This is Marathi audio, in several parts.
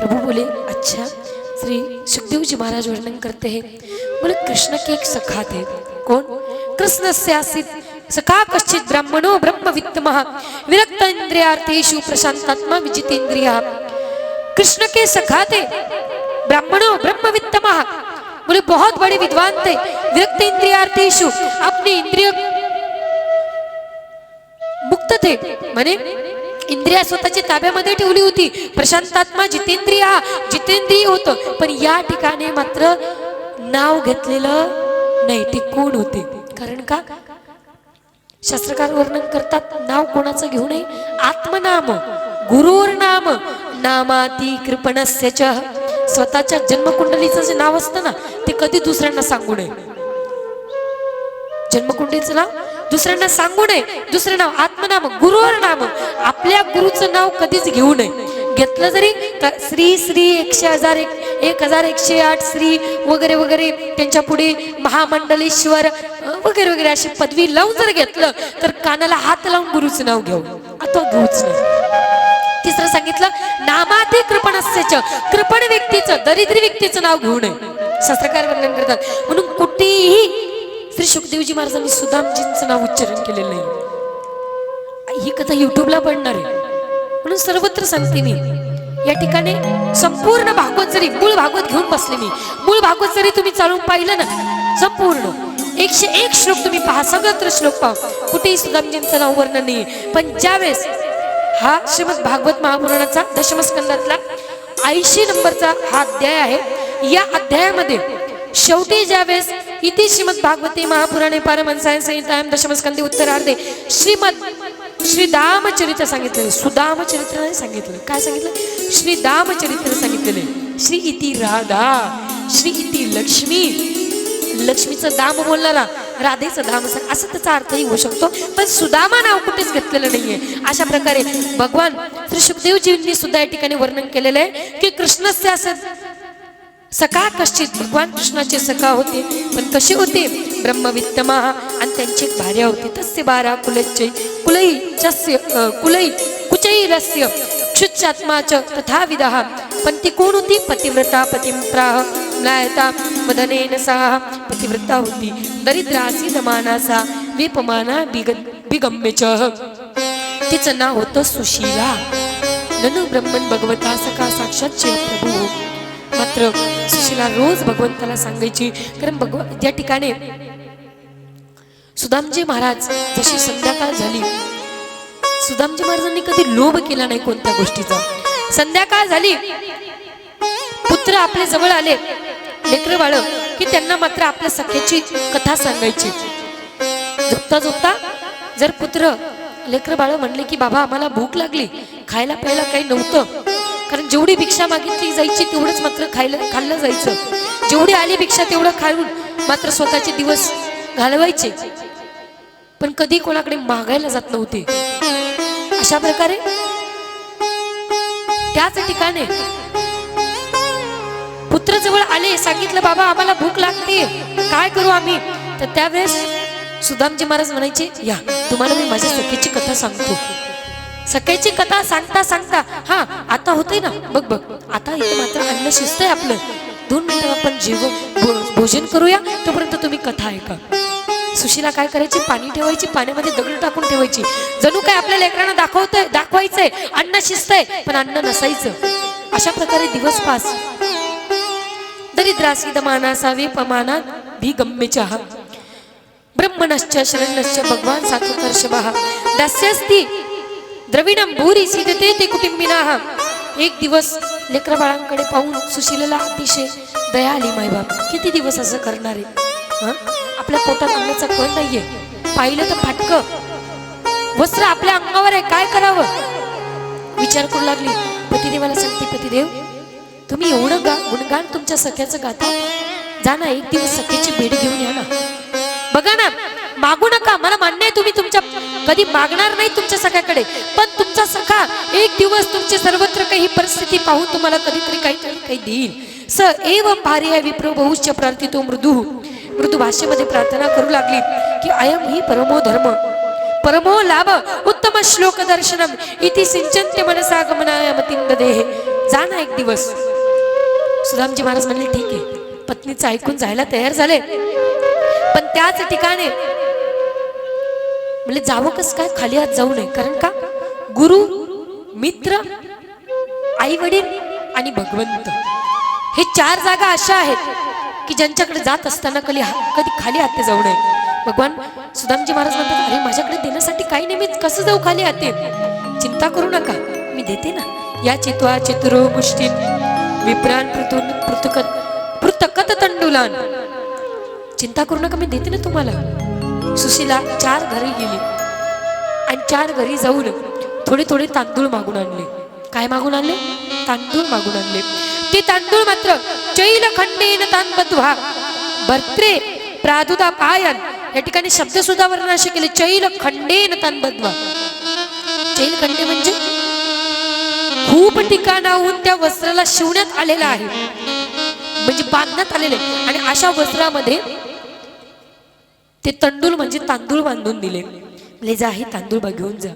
प्रभु बोले अच्छा श्री सुखदेव जी महाराज वर्णन करते हैं। बोले, कृष्ण के एक सखा थे। कौन? कृष्ण से आसित सखा कश्चित ब्राह्मणो ब्रह्म वित्तमः विरक्त इंद्रियार्थेषु प्रशांतात्मा विजितेंद्रिया कृष्ण के सखा थे, ब्राह्मणों ब्रह्म वित्तमः बोले, बहुत बड़े विद्वान थे। विरक्त इंद्रियार्थेषु अपने इंद्रिय मुक्त थे। म्हणे इंद्रिया स्वतःच्या ताब्यामध्ये ठेवली होती. प्रशांतात्मा जितेंद्रिय हा जितेंद्रिय होतं. पण या ठिकाणी मात्र नाव घेतलेलं नाही ते कोण होते. कारण का? शास्त्रकार वर्णन करतात नाव कोणाचं घेऊ नये? आत्मनाम. गुरुर नाम. नामाती कृपणस्य च. स्वतःच्या जन्मकुंडलीचं जे नाव असतं ना ते कधी दुसऱ्यांना सांगू नये. जन्मकुंडलीचं नाव? दुसऱ्यांना सांगू नये. दुसरं नाव आत्मनाम गुरुवर नाम. आपल्या गुरुचं नाव कधीच घेऊ नये. घेतलं जरी श्री श्री एकशे हजार एक एक हजार एकशे आठ श्री वगैरे वगैरे त्यांच्या पुढे महामंडलेश्वर वगैरे वगैरे अशी पदवी लावून जर घेतलं तर कानाला हात लावून गुरुचं नाव घेऊ. आता गुरुच तिसरं सांगितलं नामाते कृपणस्यच कृपण व्यक्तीचं दरिद्री व्यक्तीचं नाव घेऊ नये. शास्त्रकार वर्णन करतात. म्हणून कुठेही श्री सुखदेवजी महाराजांनी सुदामजींचं नाव उच्चारण केलेलं नाही ही कथा युट्यूबला पडणार आहे. म्हणून सर्वत्र सांगते मी या ठिकाणी संपूर्ण भागवत जरी मूळ भागवत घेऊन बसले मी. मूळ भागवत जरी तुम्ही चालून पाहिलं ना संपूर्ण. एकशे एक श्लोक तुम्ही पहा सगळत्र श्लोक पहा. कुठेही सुदामजींचं नाव वर्णन नाही पण ज्यावेळेस हा श्रीमद भागवत महापुराणाचा दशमस्कंदातला ऐंशी नंबरचा हा अध्याय आहे या अध्यायामध्ये शेवटी ज्यावेळेस इथे श्रीमद भागवती महापुराणे पारमहंसाय संहितायम दशमस्कंदी उत्तरार्धे श्रीमद श्री दामचरित्र सांगितलेलं सुदामचरित्र नाही सांगितलं काय सांगितलं? श्री दामचरित्र सांगितलेले. श्री इति राधा श्री इति लक्ष्मी. लक्ष्मीचं दाम बोलणारा राधेचं धाम असं असं त्याचा अर्थही होऊ शकतो. पण सुदामा नाव कुठेच घेतलेलं नाहीये. अशा प्रकारे भगवान श्री सुखदेवजींनी सुद्धा या ठिकाणी वर्णन केलेलं आहे की कृष्णस्य असं सखा कश्चित भगवान कृष्णाचे सखा होते पण कसे होते? ब्रह्मवित्तमा. आणि त्यांची एक भार्या होती तस्य बारा कुलच्चै कुलई चस्य कुलई कुचई कुचैरस्य क्षुच्चात्माच तथा विदः पण ती कोण होती? पतिव्रता पतिम्प्राह. नायता मदनेन सहा पतिव्रता होती. दरिद्रासी दमानासा विपमाना बिग बिगम्यच. च तिचं नाव होतं सुशीला. ननु ब्रह्मन भगवता सखा साक्षात शिव प्रभू मात्र सुशीला रोज भगवंताला सांगायची. कारण भगव त्या ठिकाणी सुदामजी महाराज जशी संध्याकाळ झाली सुदामजी महाराजांनी कधी लोभ केला नाही कोणत्या गोष्टीचा. संध्याकाळ झाली पुत्र आपले जवळ आले. लेकर बाळ की त्यांना मात्र आपल्या सख्याची कथा सांगायची. झोपता झोपता जर पुत्र लेकर बाळ म्हणले की बाबा आम्हाला भूक लागली. खायला प्यायला काही नव्हतं. कारण जेवढी भिक्षा मागितली जायची तेवढंच मात्र खायला खाल्लं जायचं. जेवढी आली भिक्षा तेवढं खाऊन मात्र स्वतःचे दिवस घालवायचे. पण कधी कोणाकडे मागायला जात नव्हते. अशा प्रकारे त्याच ठिकाणी पुत्र जवळ आले सांगितलं बाबा आम्हाला भूक लागते. काय करू आम्ही? तर त्यावेळेस सुदामजी महाराज म्हणायचे या तुम्हाला मी माझ्या सखीची कथा सांगतो. सकाळची कथा सांगता सांगता हा आता होते ना बघ बघ आता इथे मात्र अन्न शिस्त आहे आपलं. दोन मिनिटं आपण जेव भो- भोजन करूया तोपर्यंत तुम्ही कथा ऐका. सुशीला काय करायची? पाणी ठेवायची पाण्यामध्ये दगड टाकून ठेवायची. जणू काय आपल्या लेकरांना दाखवतंय दाखवायचंय अन्न शिस्त आहे पण अन्न नसायचं. अशा प्रकारे दिवस पास. दरिद्रासी पमाना भी भिगम्य चहा. ब्रह्मणश्च शरणश्च भगवान सात्वकर्षभः. दास्यस्ति द्रविणं भूरी सिद्धते ते कुटुंबिनाः. एक दिवस लेकरबाळांकडे पाहून सुशीलला अतिशय दया आली मायबाप किती दिवस असं करणार आहे? आपल्या पोटात आणण्याचा कळ नाहीये? पाहिलं तर फाटक. वस्त्र आपल्या अंगावर आहे काय करावं? विचार करू लागली. पतिदेवाला सांगते पतिदेव तुम्ही एवढं गा गुणगान तुमच्या सख्याचं गाता. जा ना एक दिवस सख्याची भेट घेऊन या ना. मागू नका. मला मान्य आहे तुम्ही तुमच्या कधी मागणार नाही तुमच्या सगळ्याकडे. पण तुमचा सखा एक दिवस तुमची सर्वत्र काही परिस्थिती पाहून तुम्हाला कधीतरी काहीतरी काही देईल. स एवं भार्य विप्रो बहुश्च प्रार्थितो मृदू. मृदू भाषेमध्ये प्रार्थना करू लागली की अयम ही परमो धर्म. परमो लाभ उत्तम श्लोक दर्शनम इति सिंचन्ते मनसा गमनाय मतिंद जा ना एक दिवस. सुदामजी महाराज म्हणले ठीक आहे. पत्नीचं ऐकून जायला तयार झाले. पण त्याच ठिकाणी म्हणजे जावं कस काय खाली हात जाऊ नये? कारण का? गुरु मित्र आई वडील आणि भगवंत. हे चार जागा अशा आहेत की ज्यांच्याकडे जात असताना कधी कधी खाली हाते जाऊ नये. भगवान सुदामजी महाराज म्हणतात अरे माझ्याकडे देण्यासाठी काही नाही मी कसं जाऊ खाली हाते चिंता करू नका. मी देते ना. या चित्वा चित्रो मुष्टी विप्रान पृथून पृथकत पृथकत तंडुलान. चिंता करू नका मी देते ना तुम्हाला. सुशीला चार घरी गेली. आणि चार घरी जाऊन थोडे थोडे तांदूळ मागून आणले. काय मागून आणले? तांदूळ मागून आणले. ते तांदूळ मात्र चैल खंडेन तान बद्वा भर्त्रे प्रादुदा पायन. या ठिकाणी शब्द सुद्धा वर्ण असे केले. चैल खंडेन तान चैल खंडे म्हणजे खूप ठिकाणाहून त्या वस्त्राला शिवण्यात आलेला आहे. म्हणजे बांधण्यात आलेले आणि अशा वस्त्रामध्ये ते तंडूल म्हणजे तांदूळ बांधून दिले. म्हणजे जा हे तांदूळ बा घेऊन जा.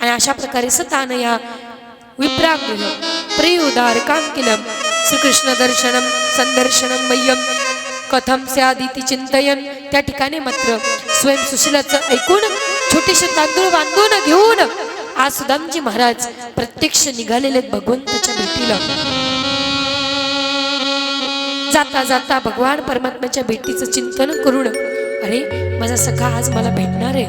आणि अशा प्रकारे सतान या विप्रागृह प्रियुदार कांकिलम श्रीकृष्ण दर्शनम संदर्शनम मय्यम कथम स्यादिती चिंतयन त्या ठिकाणी मात्र स्वयं सुशीलाचं ऐकून छोटेसे तांदूळ बांधून घेऊन आज सुदामजी महाराज प्रत्यक्ष निघालेले भगवंताच्या भेटीला. जाता जाता भगवान परमात्म्याच्या भेटीचं चिंतन करून अरे माझा सखा आज मला भेटणार आहे.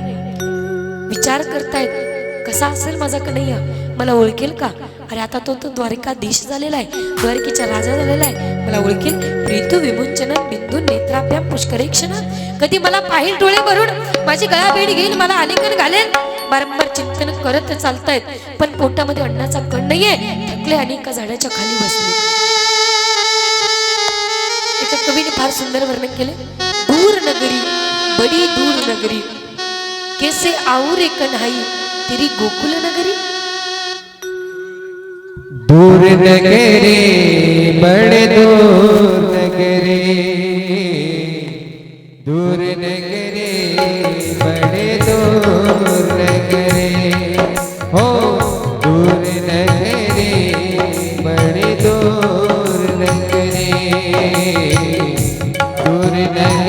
विचार करतायत कसा असेल माझा कन्हैया? मला ओळखेल का? अरे आता तो तो द्वारकाधीश झालेला आहे द्वारकेचा राजा झालेला आहे. मला ओळखेल प्रीतू विमोचन बिंदू नेत्राभ्याम पुष्करेक्षण. कधी मला पाहिल डोळे भरून? माझी गळा भेट घेईल मला आलिंगन घालेल. वारंवार चिंतन करत चालतायत पण पोटामध्ये अन्नाचा कण नाहीये. थकले आणि एका झाडाच्या खाली बसले. एका कवीने फार सुंदर वर्णन केले. दूर नगरी. बडी दूर नगरी। कैसे आऊ रे कन्हाई तेरी गोकुल नगरी? दूर नगरे, बड़े दूर नगरे। दूर नगरे, बड़े दूर नगरे। हो, दूर नगरे, बड़े दूर नगरे। दूर नगरे।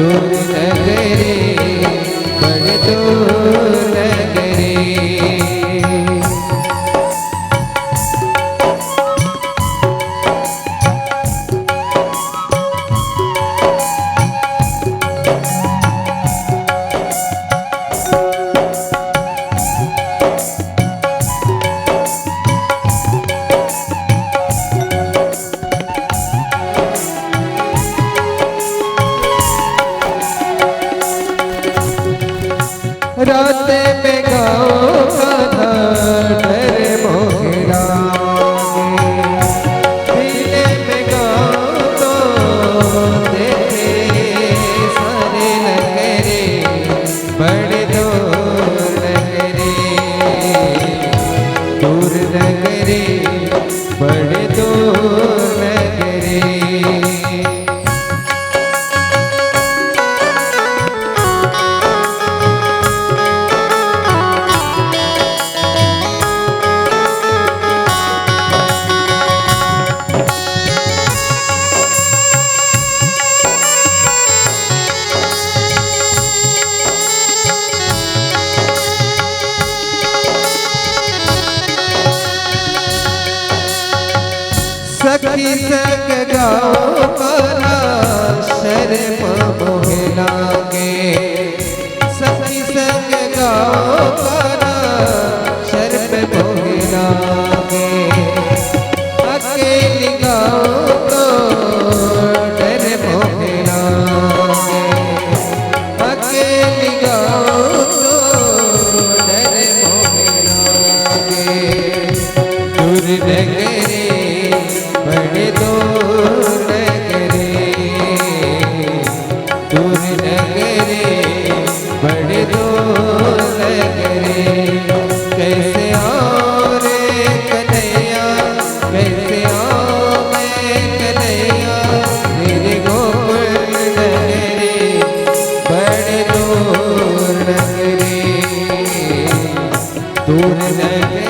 दूर सखी संग गाओ शर्म मोहे लागे। सखी संग गाओ दूर